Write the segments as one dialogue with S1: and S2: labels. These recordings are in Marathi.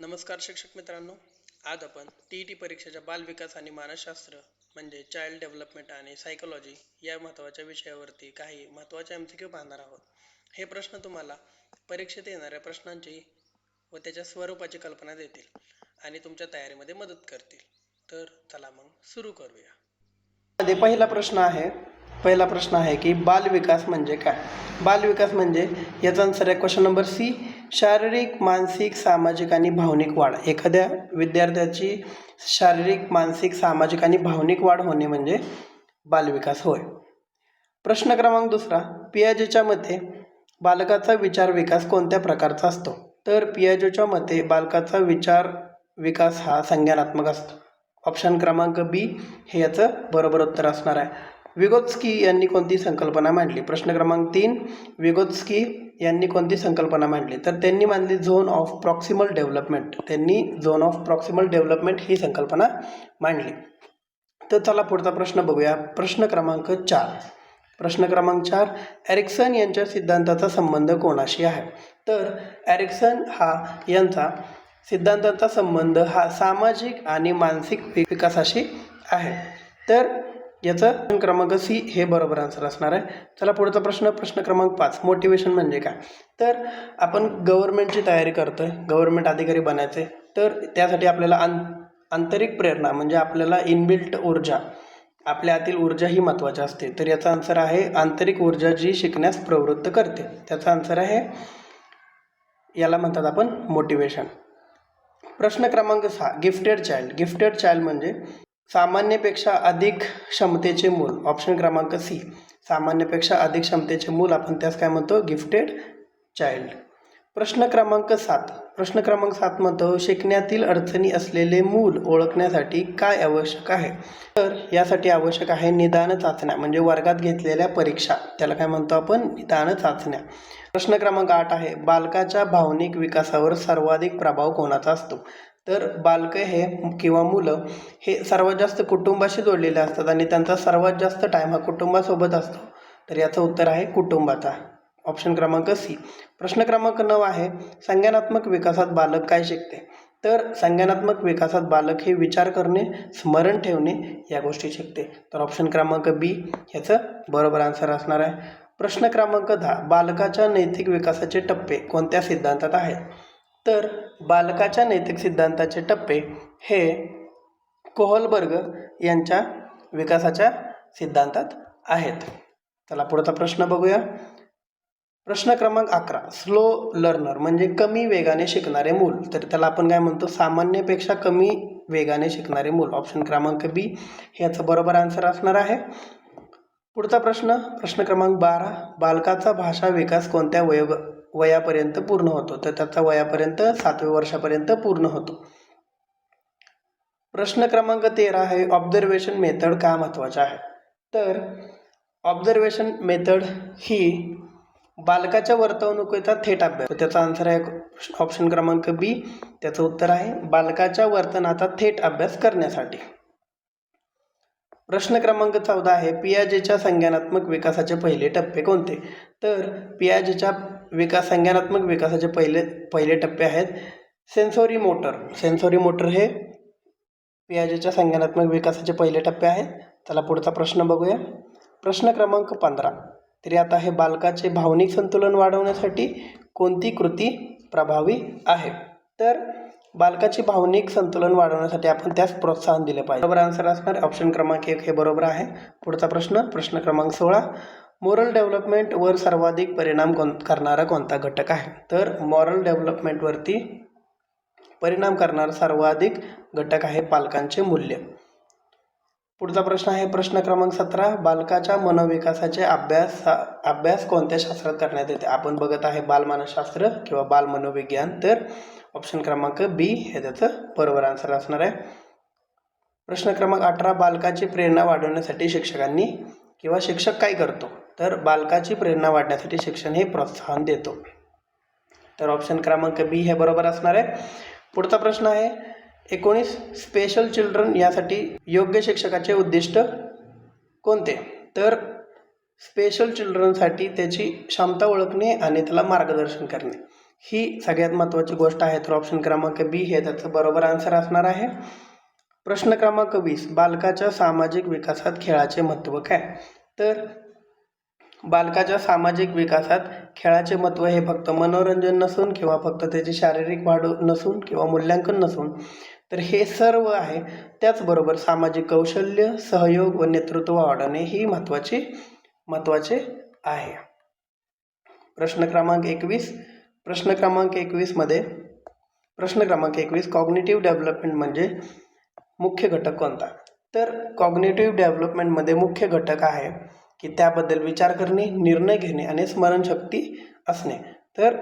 S1: नमस्कार शिक्षक मित्रांनो. आज आपण टी ई टी परीक्षेच्या बालविकास आणि मानसशास्त्र म्हणजे चाइल्ड डेव्हलपमेंट आणि सायकोलॉजी या महत्त्वाच्या विषयावरती काही महत्त्वाचे एम सी क्यू पाहणार आहोत. हे प्रश्न तुम्हाला परीक्षेत येणाऱ्या प्रश्नांची व त्याच्या स्वरूपाची कल्पना देतील आणि तुमच्या तयारीमध्ये मदत करतील. तर चला मग सुरू करूया.
S2: मध्ये पहिला प्रश्न आहे पहिला प्रश्न आहे की बालविकास म्हणजे काय? बालविकास म्हणजे याचा आन्सर आहे क्वेश्चन नंबर सी शारीरिक मानसिक सामाजिक आणि भावनिक वाढ. एखाद्या विद्यार्थ्याची शारीरिक मानसिक सामाजिक आणि भावनिक वाढ होणे म्हणजे बालविकास होय. प्रश्न क्रमांक दुसरा. पियाजेच्या मते बालकाचा विचार विकास कोणत्या प्रकारचा असतो? तर पियाजोच्या मते बालकाचा विचार विकास हा संज्ञानात्मक असतो. ऑप्शन क्रमांक बी हे याचं बरोबर उत्तर असणार आहे. विगोत्स्की यांनी कोणती संकल्पना मांडली? प्रश्न क्रमांक तीन. विगोत्स्की यांनी कोणती संकल्पना मांडली? तर त्यांनी मांडली झोन ऑफ प्रॉक्सिमल डेव्हलपमेंट. त्यांनी झोन ऑफ प्रॉक्सिमल डेव्हलपमेंट ही संकल्पना मांडली. तर चला पुढचा प्रश्न बघूया. प्रश्न क्रमांक चार. प्रश्न क्रमांक चार. एरिक्सन यांच्या सिद्धांताचा संबंध कोणाशी आहे? तर एरिक्सन हा यांचा सिद्धांताचा संबंध हा सामाजिक आणि मानसिक विकासाशी आहे. तर याचं क्रमांक सी हे बरोबर आन्सर असणार आहे. चला पुढचा प्रश्न प्रश्न क्रमांक पाच. मोटिवेशन म्हणजे काय? तर आपण गव्हर्नमेंटची तयारी करतोय गव्हर्नमेंट अधिकारी बनायचे तर त्यासाठी आपल्याला आं आंतरिक प्रेरणा म्हणजे आपल्याला इनबिल्ट ऊर्जा आपल्या आतील ऊर्जा ही महत्त्वाची असते. तर याचा आन्सर आहे आंतरिक ऊर्जा जी शिकण्यास प्रवृत्त करते. त्याचा आन्सर आहे याला म्हणतात आपण मोटिवेशन प्रश्न क्रमांक सहा गिफ्टेड चाइल्ड गिफ्टेड चाइल्ड म्हणजे सामान्यपेक्षा अधिक क्षमतेचे मूल. ऑप्शन क्रमांक सी सामान्यपेक्षा अधिक क्षमतेचे मूल. आपण त्यास काय म्हणतो? गिफ्टेड चाइल्ड प्रश्न क्रमांक सात. प्रश्न क्रमांक सात म्हणतो शिकण्यातील अडचणी असलेले मूल ओळखण्यासाठी काय आवश्यक आहे? तर यासाठी आवश्यक आहे निदान चाचण्या म्हणजे वर्गात घेतलेल्या परीक्षा. त्याला काय म्हणतो आपण? निदान चाचण्या. प्रश्न क्रमांक आठ आहे बालकाच्या भावनिक विकासावर सर्वाधिक प्रभाव कोणाचा असतो? तर बालकं हे किंवा मुलं हे सर्वात जास्त कुटुंबाशी जोडलेले असतात आणि त्यांचा सर्वात जास्त टाईम हा कुटुंबासोबत असतो. तर याचं उत्तर आहे कुटुंबाचा. ऑप्शन क्रमांक सी प्रश्न क्रमांक नऊ आहे संज्ञानात्मक विकासात बालक काय शिकते? तर संज्ञानात्मक विकासात बालक हे विचार करणे स्मरण ठेवणे या गोष्टी शिकते. तर ऑप्शन क्रमांक बी ह्याचं बरोबर आन्सर असणार आहे. प्रश्न क्रमांक दहा. बालकाच्या नैतिक विकासाचे टप्पे कोणत्या सिद्धांतात आहेत? तर बालकाच्या नैतिक सिद्धांताचे टप्पे हे कोहलबर्ग यांच्या विकासाच्या सिद्धांतात आहेत. चला पुढचा प्रश्न बघूया. प्रश्न क्रमांक अकरा. स्लो लर्नर म्हणजे कमी वेगाने शिकणारे मूल. तर त्याला आपण काय म्हणतो? सामान्यपेक्षा कमी वेगाने शिकणारे मूल. ऑप्शन क्रमांक बी ह्याचं बरोबर आन्सर असणार आहे. पुढचा प्रश्न. प्रश्न क्रमांक बारा. बालकाचा भाषा विकास कोणत्या वयोग वयापर्यंत पूर्ण होतो. तर त्याचा वयापर्यंत सातव्या वर्षापर्यंत पूर्ण होतो. प्रश्न क्रमांक तेरा आहे ऑब्झर्वेशन मेथड का महत्त्वाचा आहे? तर ऑब्झर्वेशन मेथड ही बालकाच्या वर्तवणुकीचा थेट अभ्यास. त्याचा आन्सर आहे ऑप्शन क्रमांक बी त्याचं उत्तर आहे बालकाच्या वर्तनाचा थेट अभ्यास करण्यासाठी. प्रश्न क्रमांक चौदा आहे पियाजेच्या संज्ञानात्मक विकासाचे पहिले टप्पे कोणते? तर पियाजेच्या विकास संज्ञानात्मक विकासाचे पहिले पहिले टप्पे आहेत. सेन्सोरी मोटर सेन्सोरी मोटर हे पियाजेच्या संज्ञानात्मक विकासाचे पहिले टप्पे आहेत. त्याला पुढचा प्रश्न बघूया. प्रश्न क्रमांक पंधरा. तरी आता हे बालकाचे भावनिक संतुलन वाढवण्यासाठी कोणती कृती प्रभावी आहे? तर बालकाचे भावनिक संतुलन वाढवण्यासाठी आपण त्यास प्रोत्साहन दिले पाहिजे. बरोबर आन्सर असणार. ऑप्शन क्रमांक एक हे बरोबर आहे. पुढचा प्रश्न प्रश्न क्रमांक सोळा. मोरल डेव्हलपमेंटवर सर्वाधिक परिणाम कोण करणारा कोणता घटक आहे? तर मॉरल डेव्हलपमेंटवरती परिणाम करणारा सर्वाधिक घटक आहे पालकांचे मूल्य. पुढचा प्रश्न आहे प्रश्न क्रमांक सतरा बालकाच्या मनोविकासाचे अभ्यास अभ्यास कोणत्या शास्त्रात करण्यात येते? आपण बघत आहे बालमानसशास्त्र किंवा बाल मनोविज्ञान तर ऑप्शन क्रमांक बी हे त्याचं बरोबर आन्सर असणार आहे. प्रश्न क्रमांक अठरा बालकाची प्रेरणा वाढवण्यासाठी शिक्षकांनी किंवा शिक्षक काय करतो? तर बालकाची प्रेरणा वाढण्यासाठी शिक्षण हे प्रोत्साहन देतो. तर ऑप्शन क्रमांक बी हे बरोबर असणार आहे. पुढचा प्रश्न आहे एकोणीस स्पेशल चिल्ड्रन यासाठी योग्य शिक्षकाचे उद्दिष्ट कोणते? तर स्पेशल चिल्ड्रनसाठी त्याची क्षमता ओळखणे आणि त्याला मार्गदर्शन करणे. ही सगळ्यात महत्त्वाची गोष्ट आहे. तर ऑप्शन क्रमांक बी हे त्याचं बरोबर आन्सर असणार आहे. प्रश्न क्रमांक वीस बालकाच्या सामाजिक विकासात खेळाचे महत्त्व काय? तर बालकाच्या सामाजिक विकासात खेळाचे महत्त्व हे फक्त मनोरंजन नसून किंवा फक्त त्याची शारीरिक वाढ नसून किंवा मूल्यांकन नसून तर हे सर्व आहे. त्याचबरोबर सामाजिक कौशल्य सहयोग व नेतृत्व वाढवणे ही महत्त्वाची महत्त्वाचे आहे. प्रश्न क्रमांक एकवीस. प्रश्न क्रमांक एकवीसमध्ये प्रश्न क्रमांक एकवीस कॉग्नेटिव्ह डेव्हलपमेंट म्हणजे मुख्य घटक कोणता? तर कॉग्नेटिव्ह डेव्हलपमेंटमध्ये मुख्य घटक आहे की त्याबद्दल विचार करणे निर्णय घेणे आणि स्मरणशक्ती असणे. तर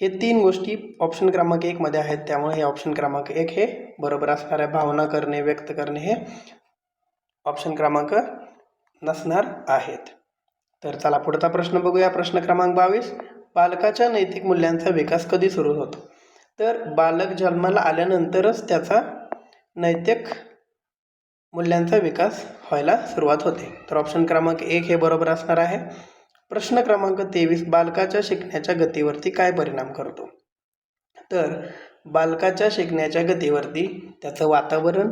S2: हे तीन गोष्टी ऑप्शन क्रमांक एकमध्ये आहेत. त्यामुळे हे ऑप्शन क्रमांक एक हे बरोबर असणार आहे. भावना करणे व्यक्त करणे हे ऑप्शन क्रमांक नसणार आहेत. तर चला पुढचा प्रश्न बघूया. प्रश्न क्रमांक बावीस. बालकाच्या नैतिक मूल्यांचा विकास कधी सुरू होतो? तर बालक जन्माला आल्यानंतरच त्याचा नैतिक मूल्यांचा विकास व्हायला सुरुवात होते. तर ऑप्शन क्रमांक एक हे बरोबर असणार आहे. प्रश्न क्रमांक तेवीस बालकाच्या शिकण्याच्या गतीवरती काय परिणाम करतो? तर बालकाच्या शिकण्याच्या गतीवरती त्याचं वातावरण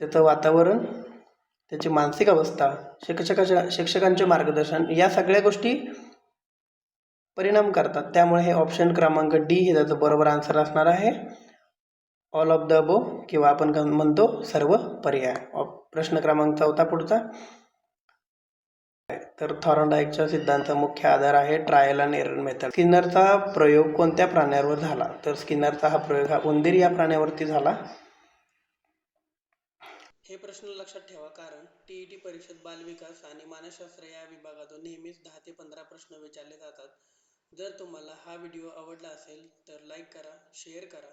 S2: त्याचं वातावरण त्याची मानसिक अवस्था शिक्षकाच्या शिक्षकांचे मार्गदर्शन या सगळ्या गोष्टी परिणाम करतात. त्यामुळे हे ऑप्शन क्रमांक डी हे त्याचं बरोबर आन्सर असणार आहे. ऑल ऑफ द अबो किंवा आपण म्हणतो सर्व पर्याय. प्रश्न क्रमांक चौथा पुढचा. तर थॉरनडाईकच्या सिद्धांताचा मुख्य आधार आहे ट्रायल अँड एरर मेथड स्किनरचा प्रयोग कोणत्या प्राण्यावर झाला? तर स्किनरचा हा प्रयोग हा उंदीर या प्राण्यावरती झाला.
S1: हे प्रश्न लक्षात ठेवा कारण टीईटी परीक्षेत बालविकास आणि मानसशास्त्र या विभागातून नेहमीच दहा ते पंधरा प्रश्न विचारले जातात. जर तुम्हाला हा व्हिडिओ आवडला असेल तर लाईक करा शेअर करा